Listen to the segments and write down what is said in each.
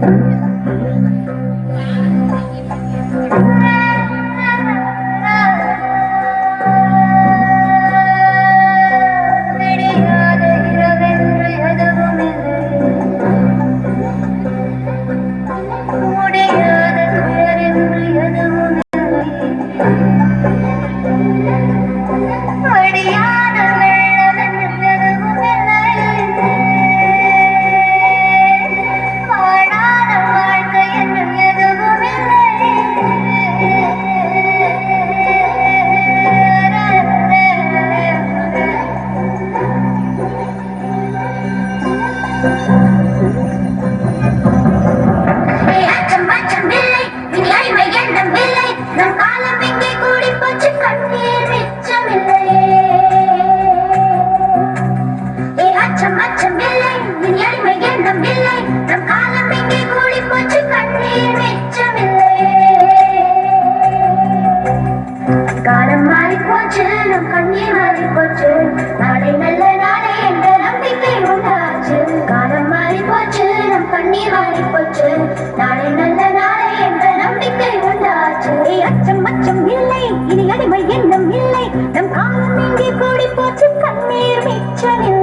Música காலம் மாறி போச்சு நம் கண்ணீர் மாறி போச்சு watching you.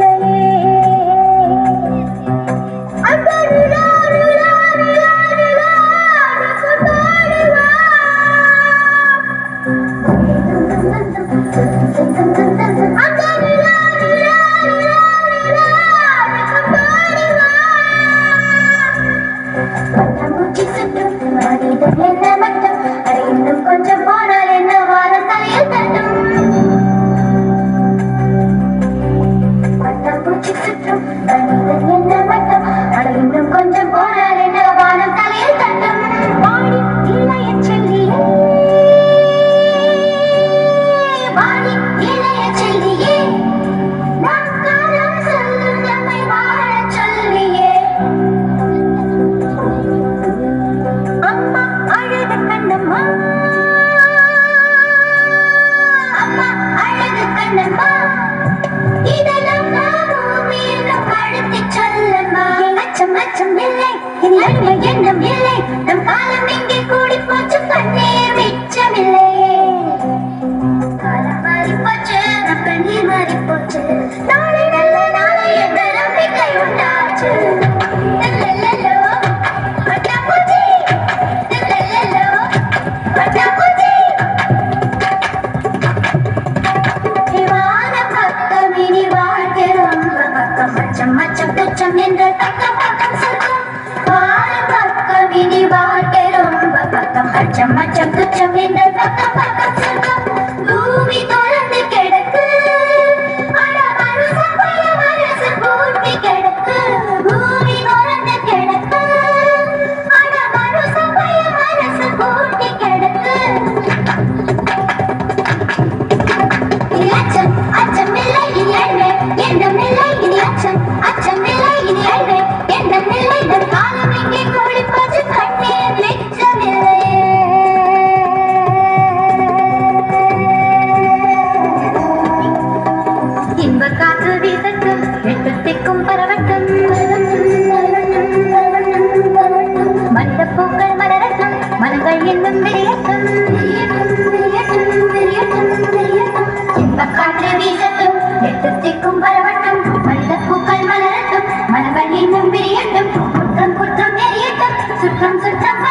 பக்கம் பச்சம் பச்சம் குச்சம் என்ற பக்கம் பக்கம் சொர்க்கம் பூமி தோழந்தே 站在。